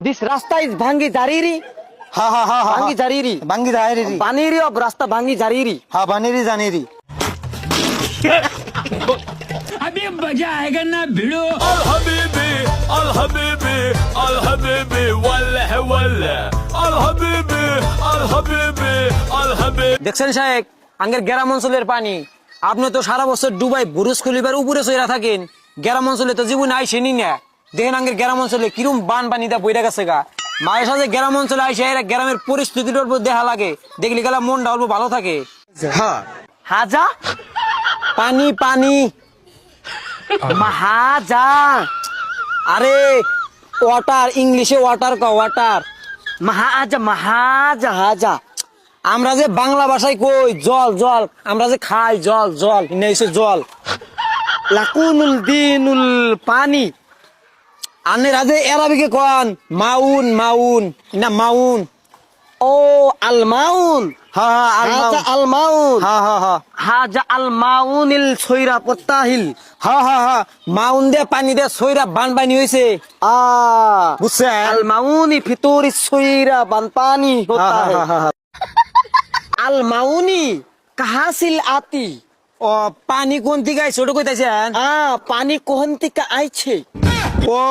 This rasta is bhangi jariri. Ha ha ha ha. Bhangi jariri. Bhangi jariri. Baniri of rasta bhangi jariri. Ha baniri janiri. अभी मजा आएगा ना भिड़ो अल हबीबी अल हबीबी अल हबीबी वल्लह वल्लह अल हबीबी अल हबीबी अल দেখছেন সাহেব আঙ্গের গ্রাম অঞ্চলের পানি আপনি তো সারা বছর দুবাই বুরুজ খুলিবার উপরে চইরা থাকেন গ্রাম অঞ্চলে তো জীবন আইসেনি না দেখেন আঙ্গের গ্রাম অঞ্চলে কিরম বান পানি দা বইরা গেছে গা মায়ের সাথে গ্রাম অঞ্চলে আইসে এরা গ্রামের পরিস্থিতির উপর দেখা লাগে দেখলি গেলা মনটা অল্প ভালো থাকে हाँ Haja. পানি পানি Mahaja. আরে ওয়াটার ইংলিশে ওয়াটার ক ওয়াটার Mahaja. Mahaja. Haja. আমরা যে বাংলা ভাষায় কই জল জল আমরা যে খাই জল জল জল Lakunul dinul pani. আনের আজে এরা বিকে কন মাউন মাউন না মাউন। ও আল মাউন আলমাউনি আতি। ও পানি কোন দিকে পানি কোন দিকে আইছে? ও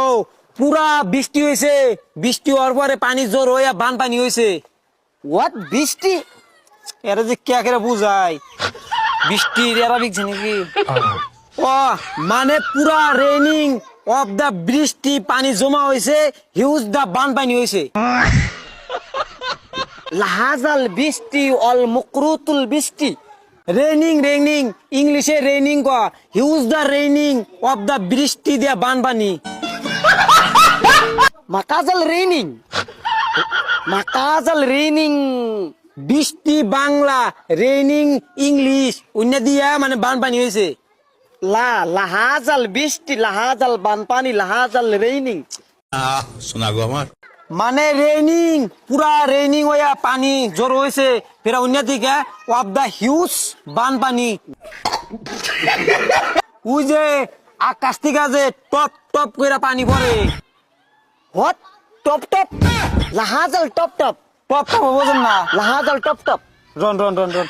পুরা বৃষ্টি হয়েছে বৃষ্টি হওয়ার পরে পানি জোর হইয়া বান পানি হয়েছে হোয়াট বৃষ্টি? এরা যে কে বুঝায়? বৃষ্টির এরা বিকছে নাকি? ও মানে পুরা রেনিং অফ দা বৃষ্টি, পানি জমা হয়েছে হিউজ দা বান পানি হয়েছে লাহাজাল বৃষ্টি, অল মুকরুতুল বৃষ্টি। রেনিং রেনিং ইংলিশে রেনিং ক huge the raining of the বৃষ্টি দিয়া বান পানি মাকাজাল রেনিং। মাকাজাল রেনিং। বৃষ্টি বাংলা রেনিং ইংলিশ অন্য দিয়া মানে বান পানি হয়েছে। লা লাহাজাল বৃষ্টি লাহাজাল বানপানি লাহাজাল রেনিং। শোনা গো আমার। মানে রেনিং পুরা রেনিং হইয়া পানি জোর হয়েছে। ফেরা অন্য দিকে অফ দা হিউজ বান পানি যে আকাশ থেকে যে টপ টপ করে পানি পড়ে। হোয়াট টপ টপ লাহাজাল টপ টপ টপ টপ বোঝেন না লাহাজাল টপ টপ রন রন রন রন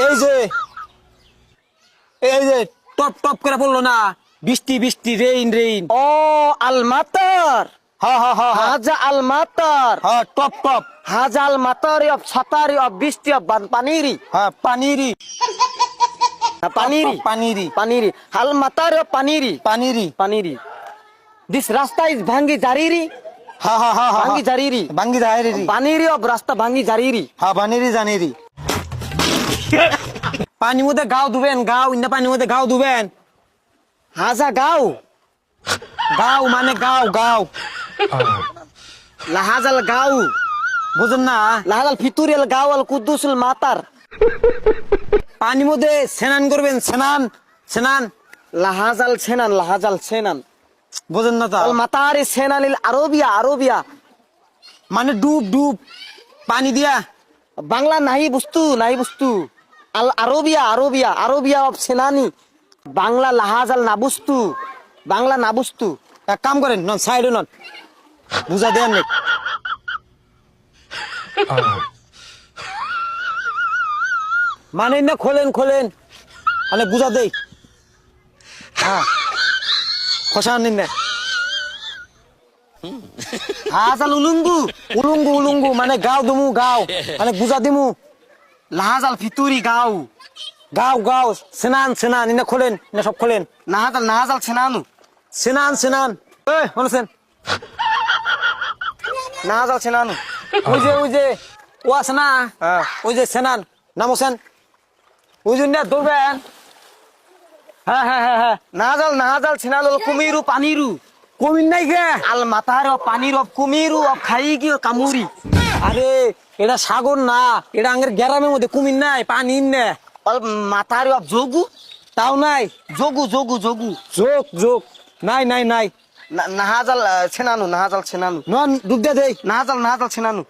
এই যে এই যে টপ টপ করে পড়ল না। বৃষ্টি বৃষ্টি রেইন রেইন ও আল মাতার হা হা হা হা। হাজা আল মাতার হ্যাঁ টপ টপ হাজা আল মাতারি অফ ছাতারি অফ বৃষ্টি অফ বানপানিরি হ্যাঁ পানিরি। পানিরি পানিরি পানিরি হাল মাতারি পানিরি পানিরি পানিরি দিস রাস্তা ইজ ভাঙ্গি জারিরি পানির মধ্যে গাও ধুবেন গাও ইন্দা পানির মধ্যে গাও ধুবেন হাজা গাও গাও মানে গাও গাও লাহাজাল গাও বুঝুন না লাহাজাল ফিতুরিয়াল গাও আল কুদ্দুসুল মাতার পানির মধ্যে স্নান করবেন স্নান স্নান। লাহাজাল সেনান লাহাজাল সেনান। বুঝেন না তা? মাতারি সেনানিল আরবিয়া আরবিয়া। মানে ডুব ডুব পানি দিয়া। বাংলা নাই বস্তু নাই বস্তু। আল আরবিয়া আরবিয়া আরবিয়া অফ সেনানি। বাংলা লাহাজাল না বস্তু। বাংলা না বস্তু। এক কাম করেন নন সাইডে নন। বুঝা দেন মানে না খোলেন খোলেন। মানে বুঝা দেই। হ্যাঁ। খসান নিন না। হাজাল উলুঙ্গু। উলুঙ্গু উলুঙ্গু। মানে গাও দুমু গাও। মানে বুঝা দিমু। লাহাজাল ফিতুরি গাও। গাও গাও। স্নান স্নান। ইনা খোলেন ইনা সব খোলেন। নাহাজাল নাহাজাল সেনানু। স্নান স্নান। এই শুনছেন নাহাজাল সেনানু। ওই যে ওই যে। ও আছে না? হ্যাঁ। ওই যে সেনান। নামোসেন বুঝুন না ধরবেন হ্যাঁ হ্যাঁ হ্যাঁ হ্যাঁ। না জাল না জাল ছিনা লাল কুমিরু পানিরু। কুমির নাই গে। আল মাথার পানির অব কুমিরু অব খাই কি কামুরি। আরে এটা সাগর না এটা আঙ্গের গ্রামের মধ্যে কুমির নাই পানির না। অল মাথার অব যোগু তাও নাই। যোগু যোগু যোগু যোগ যোগ। নাই নাই নাই। না নাহাজাল ছেনানু নাহাজাল ছেনানু। ন ডুব দে দেই নাহাজাল নাহাজাল ছেনানু।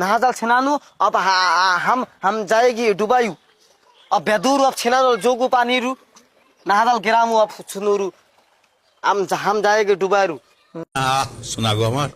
नाजल छिनानु अब हा, हम हम जाएगी डुबायु अब बेदूर अब छिनानु जोगु पानी रु नाजल गिरामु अब छुनुरु हम हम जाएगी डुबायु सुना गो हमार